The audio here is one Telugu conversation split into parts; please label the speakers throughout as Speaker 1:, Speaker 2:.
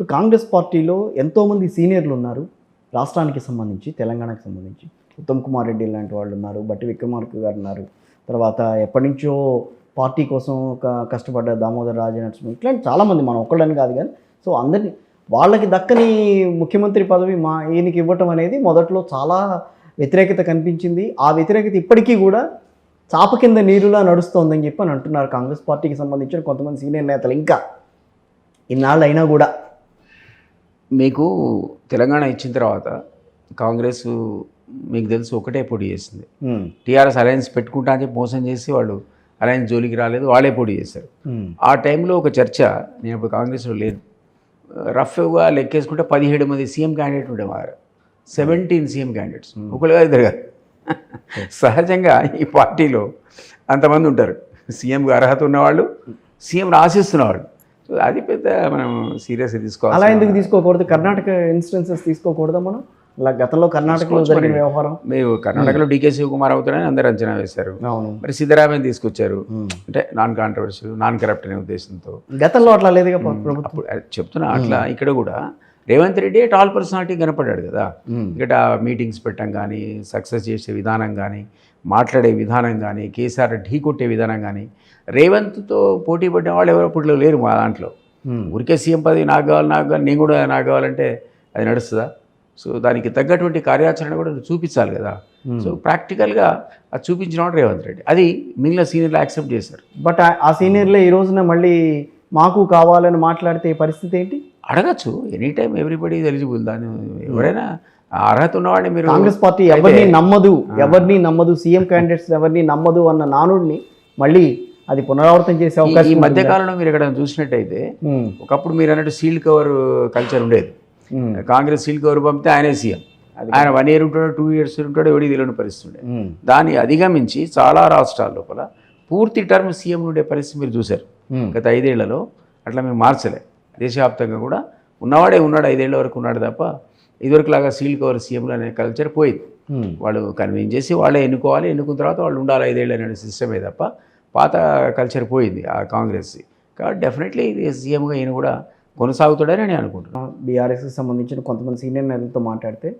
Speaker 1: ఇప్పుడు కాంగ్రెస్ పార్టీలో ఎంతోమంది సీనియర్లు ఉన్నారు రాష్ట్రానికి సంబంధించి తెలంగాణకు సంబంధించి. ఉత్తమ్ కుమార్ రెడ్డి లాంటి వాళ్ళు ఉన్నారు బట్టి విక్రమార్క గారు ఉన్నారు. తర్వాత ఎప్పటి నుంచో పార్టీ కోసం ఒక కష్టపడ్డ దామోదర్ రాజనరసింహ ఇట్లాంటి చాలామంది మనం ఒక్కళ్ళని కాదు కానీ సో అందరినీ వాళ్ళకి దక్కని ముఖ్యమంత్రి పదవి మా ఈయనకి ఇవ్వటం అనేది మొదట్లో చాలా వ్యతిరేకత కనిపించింది. ఆ వ్యతిరేకత ఇప్పటికీ కూడా చాప కింద నీరులా నడుస్తోందని చెప్పి అని అంటున్నారు కాంగ్రెస్ పార్టీకి సంబంధించిన కొంతమంది సీనియర్ నేతలు. ఇంకా ఇన్నాళ్ళు అయినా కూడా
Speaker 2: మీకు తెలంగాణ ఇచ్చిన తర్వాత కాంగ్రెస్ మీకు తెలుసు ఒకటే పోటీ చేసింది. టీఆర్ఎస్ అలయన్స్ పెట్టుకుంటా అని చెప్పి మోసం చేసి వాళ్ళు అలయన్స్ జోలికి రాలేదు వాళ్ళే పోటీ చేశారు. ఆ టైంలో ఒక చర్చ నేను ఇప్పుడు కాంగ్రెస్లో లేను. రఫ్గా లెక్కేసుకుంటే పదిహేడు మంది సీఎం క్యాండిడేట్ ఉండేవారు. సెవెంటీన్ సీఎం క్యాండిడేట్స్ ఒకరుగా ఇద్దరు కాదు. సహజంగా ఈ పార్టీలో అంతమంది ఉంటారు. సీఎంగా అర్హత ఉన్నవాళ్ళు సీఎంను ఆశిస్తున్నవాళ్ళు సో అది పెద్ద మనం సీరియస్గా
Speaker 1: అలా
Speaker 2: తీసుకోవాలి
Speaker 1: ఎందుకు తీసుకోకూడదు? కర్ణాటక ఇన్స్టెన్సెస్ తీసుకోకూడదా మనం? ఇలా గతంలో కర్ణాటకలో జరిగిన వ్యవహారం?
Speaker 2: మీరు కర్ణాటకలో డీకే శివకుమార్ అవుతారని అందరూ అంచనా వేశారు.
Speaker 1: అవును.
Speaker 2: మరి సిద్ధరామయ్య తీసుకొచ్చారు.
Speaker 1: ఉమ్.
Speaker 2: అంటే నాన్ కాంట్రవర్షియల్ నాన్ కరప్ట్ అనే ఉద్దేశంతో.
Speaker 1: గతంలో అట్లా
Speaker 2: అప్పుడు అది చెప్తున్నా అట్లా ఇక్కడ కూడా రేవంత్ రెడ్డి టాల్ పర్సనాలిటీ కనపడ్డాడు కదా. ఇక్కడ మీటింగ్స్ పెట్టడం కానీ సక్సెస్ చేసే విధానం కానీ మాట్లాడే విధానం కానీ కేసీఆర్ ఢీ కొట్టే విధానం కానీ రేవంత్తో పోటీ పడిన వాళ్ళు ఎవరో అప్పట్లో లేరు మా దాంట్లో. ఊరికే సీఎం పదవి నాకు కావాలి నాకు కావాలి నేను కూడా నాకు కావాలంటే అది నడుస్తుందా? సో దానికి తగ్గటువంటి కార్యాచరణ కూడా చూపించాలి కదా. సో ప్రాక్టికల్గా అది చూపించిన రేవంత్ రెడ్డి. అది మిగిలిన సీనియర్లు యాక్సెప్ట్ చేశారు.
Speaker 1: బట్ ఆ- ఆ సీనియర్లే ఈ రోజున మళ్ళీ మాకు కావాలని మాట్లాడితే పరిస్థితి ఏంటి?
Speaker 2: అడగచ్చు. Any time everybody eligible. దాన్ని ఎవరైనా అర్హత ఉన్నవాడిని మీరు
Speaker 1: కాంగ్రెస్ పార్టీ ఎవరిని నమ్మదు ఎవరిని నమ్మదు సీఎం క్యాండిడేట్స్ ఎవరిని నమ్మదు అన్న నానుడిని మళ్ళీ అది పునరావృతం చేసే అవకాశం
Speaker 2: ఈ
Speaker 1: ఉంది.
Speaker 2: మధ్య కాలంలో మీరు ఇక్కడ చూసినట్టయితే ఒకప్పుడు మీరు అన్నట్టు సీల్డ్ కవర్ కల్చర్ ఉండేది. కాంగ్రెస్ సీల్డ్ కవర్ పంపితే ఆయనే సీఎం. ఆయన వన్ ఇయర్ ఉంటాడో టూ ఇయర్స్ ఉంటాడో ఎవడి తెలియని పరిస్థితి ఉండే దాన్ని అధిగమించి చాలా రాష్ట్రాల లోపల పూర్తి టర్మ్ సీఎం ఉండే పరిస్థితి మీరు చూశారు. గత ఐదేళ్ళలో అట్లా మేము మార్చలే. దేశవ్యాప్తంగా కూడా ఉన్నవాడే ఉన్నాడు ఐదేళ్ళ వరకు ఉన్నాడు తప్ప ఇదివరకులాగా సీల్ కవర్ సీఎంలు అనే కల్చర్ పోయింది. వాళ్ళు కన్విన్స్ చేసి వాళ్ళే ఎన్నుకోవాలి ఎన్నుకున్న తర్వాత వాళ్ళు ఉండాలి ఐదేళ్ళు అనే సిస్టమే తప్ప పాత కల్చర్ పోయింది ఆ కాంగ్రెస్. కాబట్టి డెఫినెట్లీ సీఎంగా ఈయన కూడా కొనసాగుతాడని నేను అనుకుంటున్నాను.
Speaker 1: బీఆర్ఎస్కి సంబంధించిన కొంతమంది సీనియర్ నేతలతో మాట్లాడితే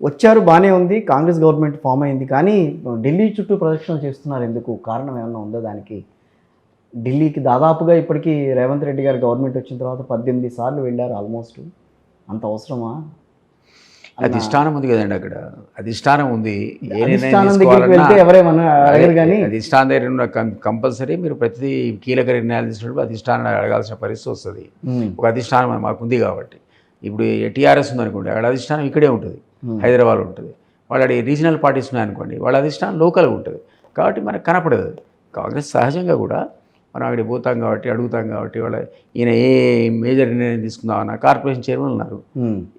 Speaker 1: వచ్చారు బాగానే ఉంది కాంగ్రెస్ గవర్నమెంట్ ఫామ్ అయింది కానీ ఢిల్లీ చుట్టూ ప్రదక్షిణ చేస్తున్నారు ఎందుకు? కారణం ఏమన్నా ఉందా దానికి? ఢిల్లీకి దాదాపుగా ఇప్పటికీ రేవంత్ రెడ్డి గారు గవర్నమెంట్ వచ్చిన తర్వాత పద్దెనిమిది సార్లు వెళ్ళారు ఆల్మోస్ట్. అంత అవసరమా?
Speaker 2: అధిష్టానం ఉంది కదండి అక్కడ. అధిష్టానం ఉంది.
Speaker 1: అధిష్టానం
Speaker 2: దగ్గర కంపల్సరీ మీరు ప్రతి కీలక నిర్ణయాలు తీసుకున్నప్పుడు అధిష్టానం అడగాల్సిన పరిస్థితి వస్తుంది. ఒక అధిష్టానం మాకు ఉంది కాబట్టి. ఇప్పుడు టీఆర్ఎస్ ఉందనుకోండి అక్కడ అధిష్టానం ఇక్కడే ఉంటుంది. హైదరాబాద్ ఉంటుంది. వాళ్ళ రీజనల్ పార్టీస్ ఉన్నాయనుకోండి వాళ్ళ అధిష్టానం లోకల్గా ఉంటుంది. కాబట్టి మనకు కనపడదు. కాంగ్రెస్ సహజంగా కూడా మనం అక్కడికి పోతాం కాబట్టి అడుగుతాం కాబట్టి వాళ్ళ ఈయన ఏ మేజర్ నిర్ణయం తీసుకుందామన్నా కార్పొరేషన్ చైర్మన్ ఉన్నారు.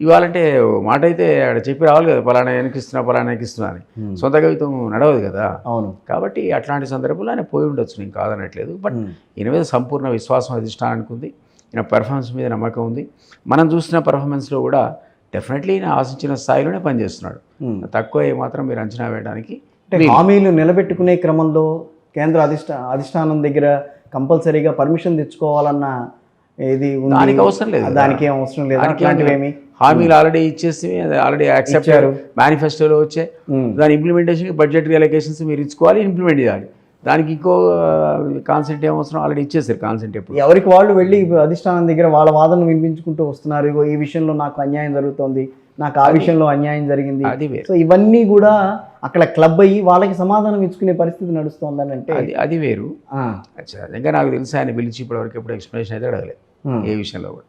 Speaker 2: ఇవాళంటే మాట అయితే అక్కడ చెప్పి రావాలి కదా పలానా వెనకిస్తున్నా పలానా వెనకిస్తున్నా అని. సొంత కవిత్వం నడవదు కదా.
Speaker 1: అవును.
Speaker 2: కాబట్టి అట్లాంటి సందర్భంలో ఆయన పోయి ఉండొచ్చు నేను కాదనట్లేదు. బట్ ఈయన మీద సంపూర్ణ విశ్వాసం అధిష్టానానికి ఉంది ఈయన పెర్ఫార్మెన్స్ మీద నమ్మకం ఉంది. మనం చూసిన పెర్ఫార్మెన్స్లో కూడా డెఫినెట్లీ ఈయన ఆశించిన స్థాయిలోనే పనిచేస్తున్నాడు. తక్కువ ఏమాత్రం మీరు అంచనా వేయడానికి
Speaker 1: హామీలు నిలబెట్టుకునే క్రమంలో కేంద్ర అధిష్ట అధిష్టానం దగ్గర కంపల్సరీగా పర్మిషన్ తెచ్చుకోవాలన్న ఇది.
Speaker 2: దానికి అవసరం లేదు.
Speaker 1: దానికి ఏం అవసరం లేదు.
Speaker 2: దానికి
Speaker 1: అట్లాంటివి ఏమి
Speaker 2: హామీలు ఆల్రెడీ ఇచ్చేసి ఆల్రెడీ యాక్సెప్ట్. మేనిఫెస్టోలో వచ్చే. దాని ఇంప్లిమెంటేషన్కి బడ్జెట్ రిలకేషన్స్ మీరు ఇచ్చుకోవాలి ఇంప్లిమెంట్ చేయాలి. దానికి ఇంకో కాన్సెంట్ ఏం అవసరం? ఆల్రెడీ ఇచ్చేసారు కాన్సెంట్ ఎప్పుడు.
Speaker 1: ఎవరికి వాళ్ళు వెళ్ళి అధిష్టానం దగ్గర వాళ్ళ వాదనలు వినిపించుకుంటూ వస్తున్నారు. ఇగో ఈ విషయంలో నాకు అన్యాయం జరుగుతోంది. నాకు ఆ విషయంలో అన్యాయం జరిగింది.
Speaker 2: అది వేరు.
Speaker 1: సో ఇవన్నీ కూడా అక్కడ క్లబ్ అయ్యి వాళ్ళకి సమాధానం ఇచ్చుకునే పరిస్థితి నడుస్తోందని అంటే
Speaker 2: అది అది వేరు. సహజంగా నాకు తెలిసి ఆయన పిలిచి ఇప్పటివరకు ఎప్పుడు ఎక్స్ప్లెనేషన్ అయితే అడగలేదు. ఏ విషయంలో కూడా.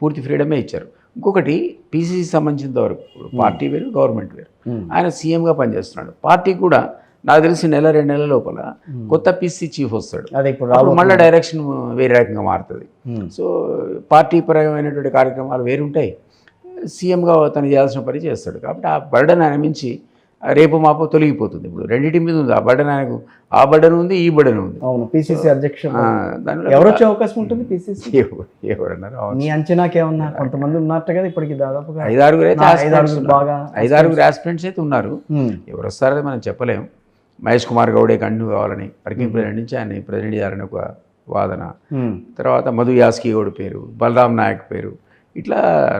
Speaker 2: పూర్తి ఫ్రీడమే ఇచ్చారు. ఇంకొకటి పీసీసీ సంబంధించినంత వరకు పార్టీ వేరు గవర్నమెంట్ వేరు. ఆయన సీఎంగా పనిచేస్తున్నాడు. పార్టీ కూడా నాకు తెలిసి నెల రెండు నెలల లోపల కొత్త పీసీ చీఫ్ వస్తాడు.
Speaker 1: అదే ఇప్పుడు
Speaker 2: మళ్ళీ డైరెక్షన్ వేరే రకంగా మారుతుంది. సో పార్టీ పరమైనటువంటి కార్యక్రమాలు వేరుంటాయి. సీఎంగా తను చేయాల్సిన పని చేస్తాడు. కాబట్టి ఆ బర్డన్ ఆయన మించి రేపు మాపో తొలగిపోతుంది ఇప్పుడు. రెండింటి మీద ఉంది. ఆ బర్డన్ ఆయనకు ఆ బర్డన్ ఉంది ఈ బర్డన్ ఉంది.
Speaker 1: అవును పిసిసి అధ్యక్షుడు. ఎవరు వచ్చే అవకాశం ఉంటుంది పిసిసి?
Speaker 2: ఎవరు- ఎవరన్నారు.
Speaker 1: నీ అంచనాకేమన్నా కొంతమంది ఉన్నట్టు కదా ఇప్పటికి దాదాపుగా?
Speaker 2: ఐదారుగురు అయితే
Speaker 1: ఐదారుగురు. బాగా
Speaker 2: ఐదారుగురు ఆస్పిరెంట్స్ అయితే ఉన్నారు. ఎవరు వస్తారో మనం చెప్పలేం. మహేష్ కుమార్ గౌడే కంటిన్యూ కావాలని వర్కింగ్ ప్రెసిడెంట్ నుంచి ఆయన ప్రెసిడెంట్ చేయాలని ఒక వాదన. తర్వాత మధు యాస్కి గౌడ్ పేరు బలరాం నాయక్ పేరు ఇట్లా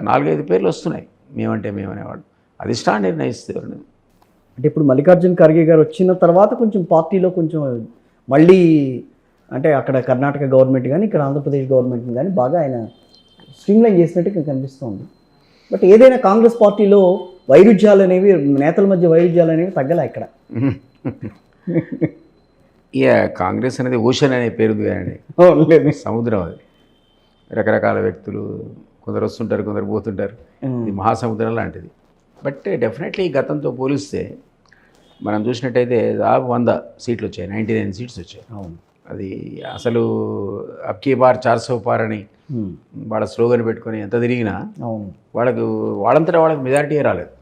Speaker 2: నాలుగైదు పేర్లు వస్తున్నాయి. మేమంటే మేమనేవాడు అధిష్టానం నిర్ణయిస్తుంది ఎవరిని?
Speaker 1: అంటే ఇప్పుడు మల్లికార్జున్ ఖర్గే గారు వచ్చిన తర్వాత కొంచెం పార్టీలో కొంచెం మళ్ళీ అంటే అక్కడ కర్ణాటక గవర్నమెంట్ కానీ ఇక్కడ ఆంధ్రప్రదేశ్ గవర్నమెంట్ కానీ బాగా ఆయన స్ట్రీమ్లైన్ చేసినట్టు కనిపిస్తోంది. బట్ ఏదైనా కాంగ్రెస్ పార్టీలో వైరుధ్యాలు అనేవి నేతల మధ్య వైరుధ్యాలు అనేవి తగ్గలే ఇక్కడ.
Speaker 2: ఇక కాంగ్రెస్ అనేది ఓషన్ అనే పేరు కానీ
Speaker 1: లేదు.
Speaker 2: సముద్రం అది. రకరకాల వ్యక్తులు కొందరు వస్తుంటారు కొందరు పోతుంటారు. ఇది మహాసముద్రం లాంటిది. బట్ డెఫినెట్లీ గతంతో పోలిస్తే మనం చూసినట్టయితే దాదాపు వంద సీట్లు వచ్చాయి నైంటీ నైన్ సీట్స్ వచ్చాయి.
Speaker 1: అవును.
Speaker 2: అది అసలు అబ్కీ బార్ చార్సో పార్ అని వాళ్ళ స్లోగన్ పెట్టుకొని ఎంత తిరిగినా
Speaker 1: అవును.
Speaker 2: వాళ్ళకు వాళ్ళంతటా వాళ్ళకి మెజారిటీ రాలేదు.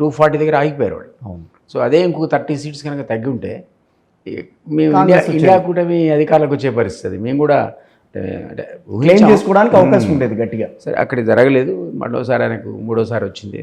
Speaker 2: టూ ఫార్టీ దగ్గర ఆగిపోయారు వాళ్ళు.
Speaker 1: అవును.
Speaker 2: సో అదే ఇంకొక థర్టీ సీట్స్ కనుక తగ్గి ఉంటే మేము ఇండియా ఇండియా కూటమి అధికారులకు వచ్చే పరిస్థితి. మేము కూడా అంటే
Speaker 1: క్లెయిమ్. చేసుకోవడానికి అవకాశం ఉండేది గట్టిగా.
Speaker 2: సరే అక్కడ జరగలేదు. మరోసారి ఆయనకు మూడోసారి వచ్చింది.